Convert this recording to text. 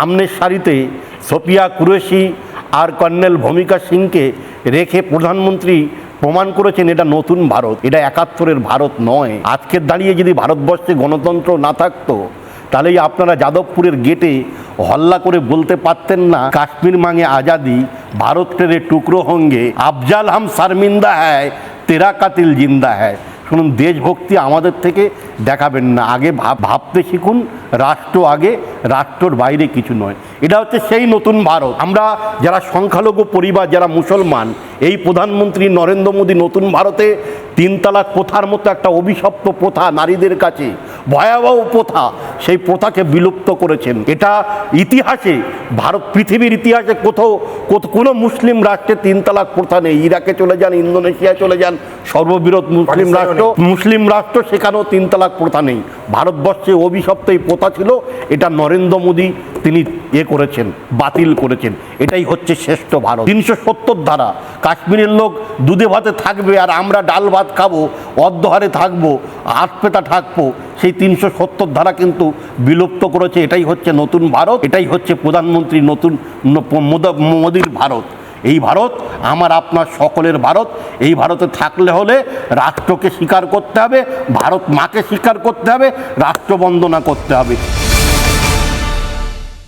সামনের সারিতে সোফিয়া কুরেশি আর কর্নেল ভূমিকা সিংকে রেখে প্রধানমন্ত্রী প্রমাণ করেছেন এটা নতুন ভারত, এটা একাত্তরের ভারত নয়। আজকের দাঁড়িয়ে যদি ভারতবর্ষে গণতন্ত্র না থাকতো, তাহলেই আপনারা যাদবপুরের গেটে হল্লা করে বলতে পারতেন না, কাশ্মীর মাঙে আজাদি, ভারত তেরে টুকরো হঙ্গে, আফজাল হাম শারমিন্দা হ্যায়, তেরা কাতিল জিন্দা হ্যায়। শুনুন, দেশভক্তি আমাদের থেকে দেখাবেন না। আগে ভাব- ভাবতে শিখুন, রাষ্ট্র আগে, রাষ্ট্রর বাইরে কিছু নয়। এটা হচ্ছে সেই নতুন ভারত। আমরা যারা সংখ্যালঘু পরিবার, যারা মুসলমান, এই প্রধানমন্ত্রী নরেন্দ্র মোদী নতুন ভারতে তিন তালাক প্রথার মতো একটা অভিশপ্ত প্রথা নারীদের কাছে ভয়াবহ প্রথা সেই প্রথাকে বিলুপ্ত করেছেন। এটা ইতিহাসে ভারত পৃথিবীর ইতিহাসে কোথাও কোথ- কোনো মুসলিম রাষ্ট্রে তিন তালাক প্রথা নেই। ইরাকে চলে যান ইন্দোনেশিয়া চলে যান সর্ববৃহৎ মুসলিম রাষ্ট্র মুসলিম রাষ্ট্র সেখানেও তিন তালাক প্রথা নেই। ভারতবর্ষে অভিশপ্ত এই প্রথা ছিল এটা নরেন্দ্র মোদী তিনি এ করেছেন, বাতিল করেছেন। এটাই হচ্ছে শ্রেষ্ঠ ভারত। তিনশো সত্তর ধারা, কাশ্মীরের লোক দুধে ভাতে থাকবে আর আমরা ডাল ভাত খাব, অর্ধহারে থাকব, আট পেতা থাকব। সেই তিনশো সত্তর ধারা কিন্তু বিলুপ্ত করেছে। এটাই হচ্ছে নতুন ভারত, এটাই হচ্ছে প্রধানমন্ত্রী নতুন মোদীর ভারত। এই ভারত আমার, আপনার সকলের ভারত। এই ভারতে থাকলে হলে রাষ্ট্রকে স্বীকার করতে হবে, ভারত মাকে স্বীকার করতে হবে, রাষ্ট্রবন্দনা করতে হবে।